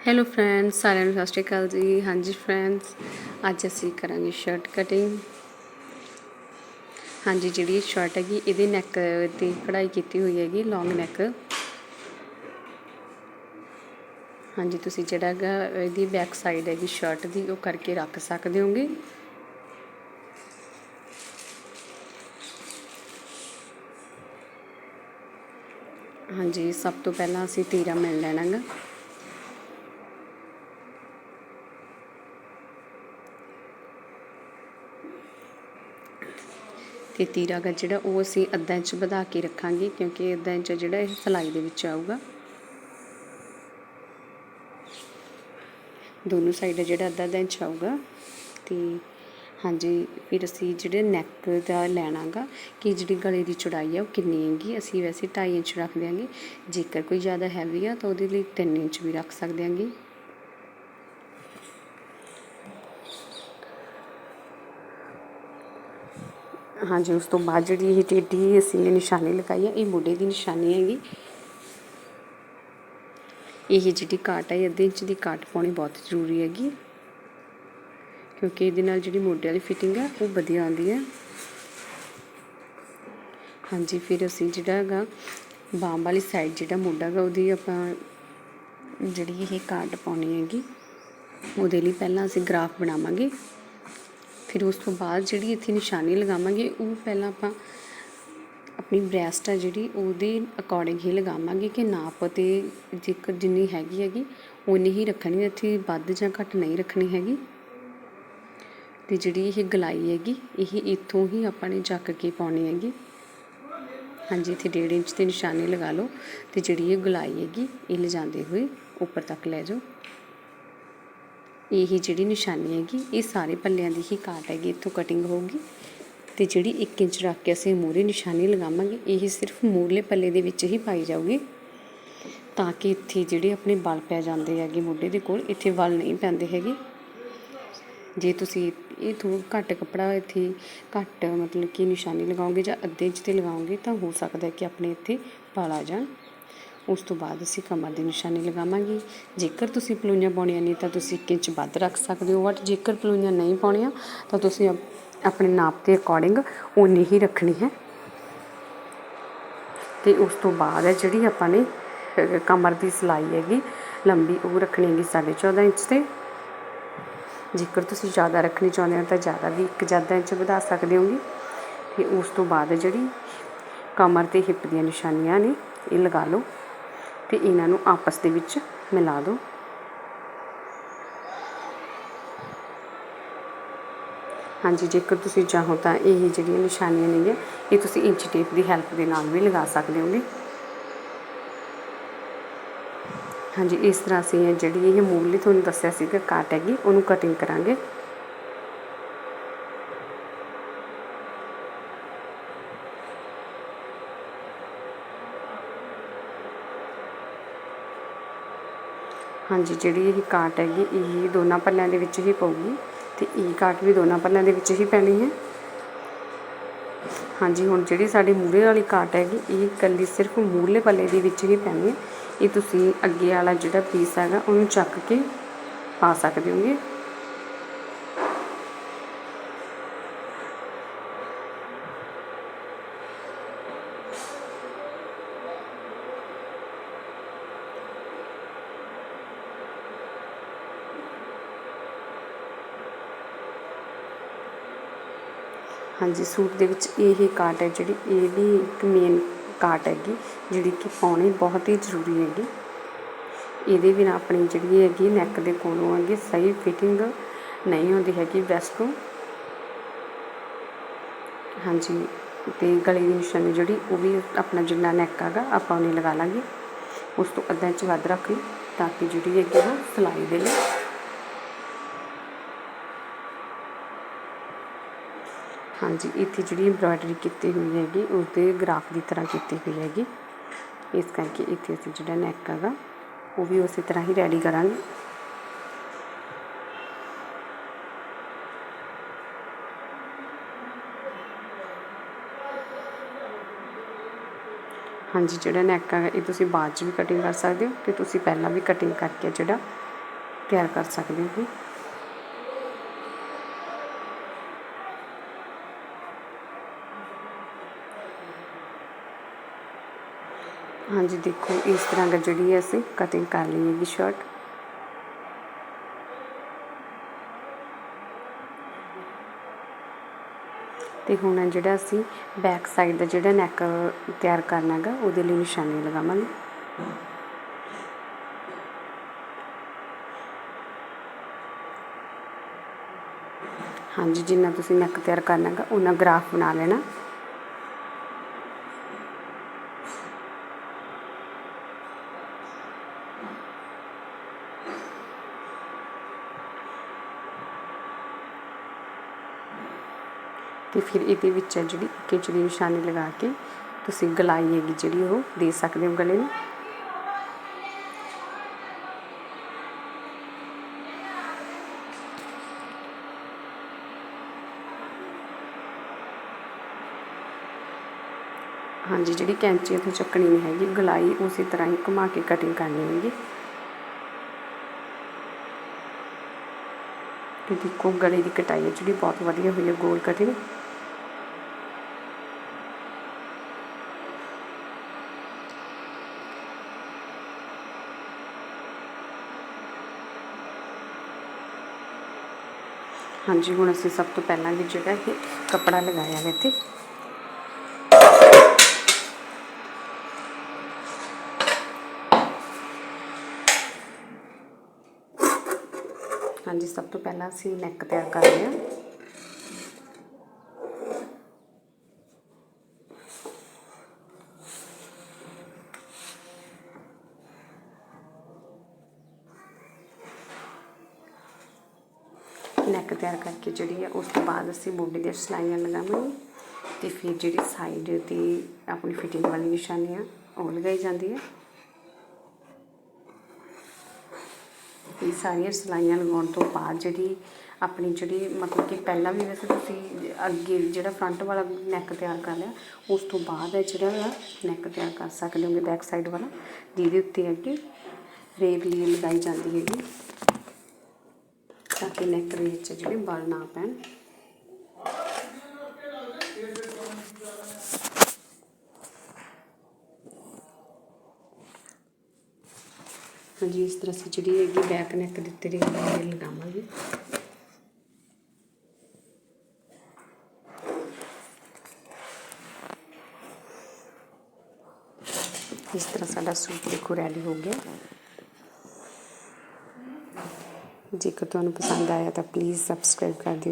Hello friends ਸਾਰਿਆਂ ਨੂੰ ਸਤਿ ਸ਼੍ਰੀ ਅਕਾਲ ਜੀ। ਹਾਂਜੀ ਫਰੈਂਡਸ ਅੱਜ ਅਸੀਂ ਕਰਾਂਗੇ ਸ਼ਰਟ ਕਟਿੰਗ ਹਾਂਜੀ, ਜਿਹੜੀ ਸ਼ਰਟ ਹੈਗੀ, ਇਹਦੇ ਨੈਕ ਦੀ ਕਢਾਈ ਕੀਤੀ ਹੋਈ ਹੈਗੀ ਲੌਂਗ ਨੈਕ ਹਾਂਜੀ, ਤੁਸੀਂ ਜਿਹੜਾ ਹੈਗਾ, ਇਹਦੀ ਬੈਕ ਸਾਈਡ ਹੈਗੀ ਸ਼ਰਟ ਦੀ, ਉਹ ਕਰਕੇ ਰੱਖ ਸਕਦੇ ਹੋਗੇ। ਹਾਂਜੀ, ਸਭ ਤੋਂ ਪਹਿਲਾਂ ਅਸੀਂ ਤੀਰਾ ਮਿਲ ਲੈਣਾਗਾ। ਤੇ ਤੀਰਾ ਗਾ ਜਿਹੜਾ ਉਹ ਅਸੀਂ ਅੱਧਾ ਇੰਚ ਵਧਾ ਕੇ ਰੱਖਾਂਗੇ, ਕਿਉਂਕਿ ਅੱਧਾ ਇੰਚ ਜਿਹੜਾ ਇਹ ਸਲਾਈ ਦੇ ਵਿੱਚ ਆਊਗਾ। ਦੋਨੋਂ ਸਾਈਡ ਜਿਹੜਾ ਅੱਧਾ ਅੱਧਾ ਇੰਚ ਆਊਗਾ। ਤੇ ਹਾਂਜੀ, ਫਿਰ ਅਸੀਂ ਜਿਹੜੇ ਨੈਕ ਦਾ ਲੈਣਾਗਾ, ਕਿ ਜਿਹੜੀ ਗਲੇ ਦੀ ਚੌੜਾਈ ਆ ਉਹ ਕਿੰਨੀ ਹੈਗੀ, ਅਸੀਂ ਵੈਸੇ 2.5 ਇੰਚ ਰੱਖ ਦਿਆਂਗੇ। ਜੇਕਰ ਕੋਈ ਜ਼ਿਆਦਾ ਹੈਵੀ ਆ ਤਾਂ ਉਹਦੇ ਲਈ 3 ਇੰਚ ਵੀ ਰੱਖ ਸਕਦੇ ਆਂਗੇ। ਹਾਂਜੀ, ਉਸ ਤੋਂ ਬਾਅਦ ਜਿਹੜੀ ਇਹ ਟੇਢੀ ਅਸੀਂ ਨੇ ਨਿਸ਼ਾਨੀ ਲਗਾਈ ਹੈ ਇਹ ਮੋਢੇ ਦੀ ਨਿਸ਼ਾਨੀ ਹੈਗੀ। ਇਹ ਜਿਹੜੀ ਕਾਟ ਹੈ ਅੱਧੇ ਇੰਚ ਦੀ ਕਾਟ ਪਾਉਣੀ ਬਹੁਤ ਜ਼ਰੂਰੀ ਹੈਗੀ। ਕਿਉਂਕਿ ਇਹਦੇ ਨਾਲ ਜਿਹੜੀ ਮੋਢੇ ਵਾਲੀ ਫਿਟਿੰਗ ਹੈ ਉਹ ਵਧੀਆ ਆਉਂਦੀ ਹੈ ਹਾਂਜੀ, ਫਿਰ ਅਸੀਂ ਜਿਹੜਾ ਹੈਗਾ, ਬਾਹਾਂ ਵਾਲੀ ਸਾਈਡ ਜਿਹੜਾ ਮੋਢਾ ਹੈਗਾ, ਉਹਦੀ ਆਪਾਂ ਜਿਹੜੀ ਇਹ ਕਾਟ ਪਾਉਣੀ ਹੈਗੀ, ਉਹਦੇ ਲਈ ਪਹਿਲਾਂ ਅਸੀਂ ਗ੍ਰਾਫ ਬਣਾਵਾਂਗੇ। ਫਿਰ ਉਸ ਤੋਂ ਬਾਅਦ ਜਿਹੜੀ ਇੱਥੇ ਨਿਸ਼ਾਨੀ ਲਗਾਵਾਂਗੇ, ਉਹ ਪਹਿਲਾਂ ਆਪਾਂ ਆਪਣੀ ਬ੍ਰੈਸਟ ਆ ਜਿਹੜੀ, ਉਹਦੇ ਅਕੋਰਡਿੰਗ ਹੀ ਲਗਾਵਾਂਗੇ ਕਿ ਨਾਪ ਤੇ ਜੇਕਰ ਜਿੰਨੀ ਹੈਗੀ ਹੈਗੀ ਉਨੀ ਹੀ ਰੱਖਣੀ ਇੱਥੇ ਵੱਧ ਜਾਂ ਘੱਟ ਨਹੀਂ ਰੱਖਣੀ ਹੈਗੀ। ਤੇ ਜਿਹੜੀ ਇਹ ਗਲਾਈ ਹੈਗੀ, ਇਹ ਇੱਥੋਂ ਹੀ ਆਪਾਂ ਨੇ ਚੱਕ ਕੇ ਪਾਉਣੀ ਹੈਗੀ। ਹਾਂਜੀ, ਇੱਥੇ 1.5 ਇੰਚ ਤੇ ਨਿਸ਼ਾਨੀ ਲਗਾ ਲਓ। ਤੇ ਜਿਹੜੀ ਇਹ ਗਲਾਈ ਹੈਗੀ, ਇਹ ਲਿਜਾਂਦੇ ਹੋਏ ਉੱਪਰ ਤੱਕ ਲੈ ਜਾਓ। ਇਹ ਜਿਹੜੀ ਨਿਸ਼ਾਨੀ ਹੈਗੀ, ਇਹ ਸਾਰੇ ਪੱਲਿਆਂ ਦੀ ਹੀ ਕਾਟ ਹੈਗੀ, ਇੱਥੋਂ ਕਟਿੰਗ ਹੋਊਗੀ। ਤੇ ਜਿਹੜੀ 1 ਇੰਚ ਰੱਖ ਕੇ ਅਸੀਂ ਮੂਰੇ ਨਿਸ਼ਾਨੀ ਲਗਾਵਾਂਗੇ, ਇਹ ਸਿਰਫ ਮੂਰਲੇ ਪੱਲੇ ਦੇ ਵਿੱਚ ਹੀ ਪਾਈ ਜਾਊਗੀ। ਤਾਂ ਕਿ ਇੱਥੇ ਜਿਹੜੇ ਆਪਣੇ ਵਲ ਪੈ ਜਾਂਦੇ ਹੈਗੇ ਮੋਢੇ ਦੇ ਕੋਲ, ਇੱਥੇ ਵਲ ਨਹੀਂ ਪੈਂਦੇ ਹੈਗੇ। ਜੇ ਤੁਸੀਂ ਇਹ ਥੋੜਾ ਘੱਟ ਕੱਪੜਾ ਇੱਥੇ ਘੱਟ ਮਤਲਬ ਕਿ ਨਿਸ਼ਾਨੀ ਲਗਾਓਗੇ ਜਾਂ ਅੱਧੇ ਇੰਚ ਤੇ ਲਗਾਓਗੇ, ਤਾਂ ਹੋ ਸਕਦਾ ਕਿ ਆਪਣੇ ਇੱਥੇ ਵਲ ਆ ਜਾਣ। ਉਸ ਤੋਂ ਬਾਅਦ ਅਸੀਂ ਕਮਰ ਦੀ ਨਿਸ਼ਾਨੀ ਲਗਾਵਾਂਗੇ। ਜੇਕਰ ਤੁਸੀਂ ਪਲੂਈਆਂ ਪਾਉਣੀਆਂ ਨਹੀਂ ਤਾਂ ਤੁਸੀਂ ਇੱਕ ਇੰਚ ਵੱਧ ਰੱਖ ਸਕਦੇ ਹੋ, ਬਟ ਜੇਕਰ ਪਲੂਈਆਂ ਨਹੀਂ ਪਾਉਣੀਆਂ ਤਾਂ ਤੁਸੀਂ ਆਪਣੇ ਨਾਪ ਦੇ ਅਕੋਰਡਿੰਗ ਉਨੀ ਹੀ ਰੱਖਣੀ ਹੈ। ਤੇ ਉਸ ਤੋਂ ਬਾਅਦ ਹੈ ਜਿਹੜੀ ਆਪਾਂ ਨੇ ਕਮਰ ਦੀ ਸਲਾਈ ਹੈਗੀ, ਲੰਬੀ ਉਹ ਰੱਖਣੀ ਹੈਗੀ 14.5 ਇੰਚ ਤੇ। ਜੇਕਰ ਤੁਸੀਂ ਜ਼ਿਆਦਾ ਰੱਖਣੀ ਚਾਹੁੰਦੇ ਹੋ ਤਾਂ ਜ਼ਿਆਦਾ ਵੀ ਇੱਕ ਜ਼ਿਆਦਾ ਇੰਚ ਵਧਾ ਸਕਦੇ ਹੋਗੇ। ਤੇ ਉਸ ਤੋਂ ਬਾਅਦ ਜਿਹੜੀ ਕਮਰ ਤੇ ਹਿੱਪ ਦੀਆਂ ਨਿਸ਼ਾਨੀਆਂ ਨੇ, ਇਹ ਲਗਾ ਲਓ। ਤੇ ਇਹਨਾਂ ਨੂੰ ਆਪਸ ਦੇ ਵਿੱਚ ਮਿਲਾ ਦਿਓ ਹਾਂਜੀ, ਜੇਕਰ ਤੁਸੀਂ ਚਾਹੋ ਤਾਂ ਇਹ ਜਿਹੜੀਆਂ ਨਿਸ਼ਾਨੀਆਂ ਨੇਗੀਆਂ, ਇਹ ਤੁਸੀਂ ਇੰਚ ਟੇਪ ਦੀ ਹੈਲਪ ਦੇ ਨਾਲ ਵੀ ਲਗਾ ਸਕਦੇ ਹੋਗੇ। ਹਾਂਜੀ, ਇਸ ਤਰ੍ਹਾਂ ਅਸੀਂ ਜਿਹੜੀ ਇਹ ਮੂਲੀ ਤੁਹਾਨੂੰ ਦੱਸਿਆ ਸੀਗਾ ਕਾਟ ਹੈਗੀ, ਉਹਨੂੰ ਕਟਿੰਗ ਕਰਾਂਗੇ। ਹਾਂਜੀ, ਜਿਹੜੀ ਇਹ ਕਾਟ ਹੈਗੀ, ਇਹ ਦੋਨਾਂ ਪੱਲਿਆਂ ਦੇ ਵਿੱਚ ਹੀ ਪਊਗੀ ਤੇ ਇਹ ਕਾਟ ਵੀ ਦੋਨਾਂ ਪੱਲਿਆਂ ਦੇ ਵਿੱਚ ਹੀ ਪੈਣੀ ਹੈ। ਹਾਂਜੀ, ਹੁਣ ਜਿਹੜੀ ਸਾਡੀ ਮੂਰੇ ਵਾਲੀ ਕਾਟ ਹੈਗੀ, ਇਹ ਇਕੱਲੀ ਸਿਰਫ ਮੂਰਲੇ ਪੱਲੇ ਦੇ ਵਿੱਚ ਹੀ ਪੈਣੀ ਹੈ। ਇਹ ਤੁਸੀਂ ਅੱਗੇ ਵਾਲਾ ਜਿਹੜਾ ਪੀਸ ਹੈਗਾ, ਉਹਨੂੰ ਚੱਕ ਕੇ ਪਾ ਸਕਦੇ ਹੋਗੇ। ਹਾਂਜੀ, ਸੂਟ ਦੇ ਵਿੱਚ ਇਹ ਕਾਟ ਹੈ ਜਿਹੜੀ, ਇਹ ਵੀ ਇੱਕ ਮੇਨ ਕਾਟ ਹੈਗੀ, ਜਿਹੜੀ ਕਿ ਪਾਉਣੀ ਬਹੁਤ ਹੀ ਜ਼ਰੂਰੀ ਹੈਗੀ। ਇਹਦੇ ਬਿਨਾ ਆਪਣੀ ਜਿਹੜੀ ਹੈਗੀ ਨੈਕ ਦੇ ਕੋਲੋਂ ਹੈਗੀ ਸਹੀ ਫਿਟਿੰਗ ਨਹੀਂ ਹੁੰਦੀ ਹੈਗੀ ਬੈਸਟ ਤੋਂ। ਹਾਂਜੀ, ਤੇ ਗਲੇ ਦੀ ਨਿਸ਼ਾਨੀ ਜਿਹੜੀ, ਉਹ ਵੀ ਆਪਣਾ ਜਿੰਨਾ ਨੈਕ ਹੈਗਾ, ਆਪਾਂ ਉਹਨੇ ਲਗਾ ਲਾਂਗੇ। ਉਸ ਤੋਂ ਅੱਧਾ ਇੰਚ ਵੱਧ ਰੱਖ ਲਈ ਤਾਂ ਕਿ ਜਿਹੜੀ ਹੈਗੀ ਉਹ ਸਲਾਈ ਦੇ ਲਈ ਹਾਂਜੀ, ਇੱਥੇ ਜਿਹੜੀ ਐਮਬਰਾਇਡਰੀ ਕੀਤੀ ਹੋਈ ਹੈਗੀ, ਉਸਦੇ ਗ੍ਰਾਫ ਦੀ ਤਰ੍ਹਾਂ ਕੀਤੀ ਹੋਈ ਹੈਗੀ। ਇਸ ਕਰਕੇ ਇੱਥੇ ਅਸੀਂ ਜਿਹੜਾ ਨੈਕ ਹੈਗਾ, ਉਹ ਵੀ ਉਸੇ ਤਰ੍ਹਾਂ ਹੀ ਰੈਡੀ ਕਰਾਂਗੇ। ਹਾਂਜੀ, ਜਿਹੜਾ ਨੈਕ ਹੈਗਾ, ਇਹ ਤੁਸੀਂ ਬਾਅਦ 'ਚ ਵੀ ਕਟਿੰਗ ਕਰ ਸਕਦੇ ਹੋ ਤੇ ਤੁਸੀਂ ਪਹਿਲਾਂ ਵੀ ਕਟਿੰਗ ਕਰਕੇ ਜਿਹੜਾ ਤਿਆਰ ਕਰ ਸਕਦੇ ਹੋ। ਹਾਂਜੀ, ਦੇਖੋ, ਇਸ ਤਰ੍ਹਾਂ ਦਾ ਜਿਹੜੀ ਹੈ ਅਸੀਂ ਕਟਿੰਗ ਕਰ ਲਈ ਹੈਗੀ ਸ਼ਰਟ ਤੇ ਹੁਣ ਜਿਹੜਾ ਅਸੀਂ ਬੈਕ ਸਾਈਡ ਦਾ ਜਿਹੜਾ ਨੈਕ ਤਿਆਰ ਕਰਨਾ ਹੈਗਾ, ਉਹਦੇ ਲਈ ਨਿਸ਼ਾਨੀ ਲਗਾਵਾਂਗੇ। ਹਾਂਜੀ, ਜਿੰਨਾ ਤੁਸੀਂ ਨੈਕ ਤਿਆਰ ਕਰਨਾ ਹੈਗਾ ਉਹਨਾਂ ਗ੍ਰਾਫ ਬਣਾ ਲੈਣਾ। ਤੇ ਫਿਰ ਇਹਦੇ ਵਿੱਚ ਜਿਹੜੀ ਇੱਕ ਇੰਚ ਦੀ ਨਿਸ਼ਾਨੀ ਲਗਾ ਕੇ ਤੁਸੀਂ ਗਲਾਈ ਹੈਗੀ ਜਿਹੜੀ ਉਹ ਦੇ ਸਕਦੇ ਹੋ ਗਲੇ ਨੂੰ। ਹਾਂਜੀ, ਜਿਹੜੀ ਕੈਂਚੀ ਇੱਥੇ ਚੱਕਣੀ ਨਹੀਂ ਹੈਗੀ, ਗਲਾਈ ਉਸੇ ਤਰ੍ਹਾਂ ਹੀ ਘੁਮਾ ਕੇ ਕਟਿੰਗ ਕਰਨੀ ਹੈਗੀ। ਤੇ ਦੇਖੋ ਗਲੇ ਦੀ ਕਟਾਈ ਹੈ ਜਿਹੜੀ ਬਹੁਤ ਵਧੀਆ ਹੋਈ ਹੈ, ਗੋਲ ਕਟਿੰਗ ਹਾਂਜੀ, ਹੁਣ ਅਸੀਂ ਸਭ ਤੋਂ ਪਹਿਲਾਂ ਵੀ ਜਿਹੜਾ ਇਹ ਕੱਪੜਾ ਲਗਾਇਆ ਹੈ ਇੱਥੇ। ਹਾਂਜੀ, ਸਭ ਤੋਂ ਪਹਿਲਾਂ ਅਸੀਂ ਨੈਕ ਤਿਆਰ ਕਰ ਰਹੇ ਹਾਂ ਨੈਕ ਤਿਆਰ ਕਰਕੇ ਜਿਹੜੀ ਹੈ, ਉਸ ਤੋਂ ਬਾਅਦ ਅਸੀਂ ਬੋਡੀ ਦੀਆਂ ਸਲਾਈਆਂ ਲਗਾਵਾਂਗੇ ਤੇ ਫਿਰ ਜਿਹੜੀ ਸਾਈਡ ਤੇ ਆਪਣੀ ਫਿਟਿੰਗ ਵਾਲੀ ਨਿਸ਼ਾਨੀ ਆ, ਉਹ ਲਗਾਈ ਜਾਂਦੀ ਹੈ। ਇਹ ਸਾਰੀਆਂ ਸਲਾਈਆਂ ਲਗਾਉਣ ਤੋਂ ਬਾਅਦ ਜਿਹੜੀ ਆਪਣੀ ਜਿਹੜੀ ਮਤਲਬ ਕਿ ਪਹਿਲਾਂ ਵੀ ਵੈਸੇ ਤੁਸੀਂ ਅੱਗੇ ਜਿਹੜਾ ਫਰੰਟ ਵਾਲਾ ਨੈਕ ਤਿਆਰ ਕਰ ਲਿਆ, ਉਸ ਤੋਂ ਬਾਅਦ ਹੈ ਜਿਹੜਾ ਨੈਕ ਤਿਆਰ ਕਰ ਸਕਦੇ ਹੋਗੇ ਬੈਕ ਸਾਈਡ ਵਾਲਾ, ਜਿਹਦੇ ਉੱਤੇ ਅੱਗੇ ਰੇਬ ਲਈ ਲਗਾਈ ਜਾਂਦੀ ਹੈਗੀ। ਤਾਂ ਕਿ ਨੈਕ ਵਿੱਚ ਜਿਹੜੇ ਬਲ ਨਾ ਪੈਣ। ਹਾਂਜੀ, ਇਸ ਤਰ੍ਹਾਂ ਅਸੀਂ ਜਿਹੜੀ ਹੈਗੀ ਬੈਕ ਨੈਕ ਦੇ ਉੱਤੇ ਰੇਬ ਲਗਾਵਾਂਗੇ। ਇਸ ਤਰ੍ਹਾਂ ਸਾਡਾ ਸੂਟ ਦੇਖੋ ਰੈਡੀ ਹੋ ਗਿਆ। ਜੇਕਰ ਤੁਹਾਨੂੰ ਪਸੰਦ ਆਇਆ ਤਾਂ ਪਲੀਜ਼ ਸਬਸਕ੍ਰਾਈਬ ਕਰ ਦਿਓ।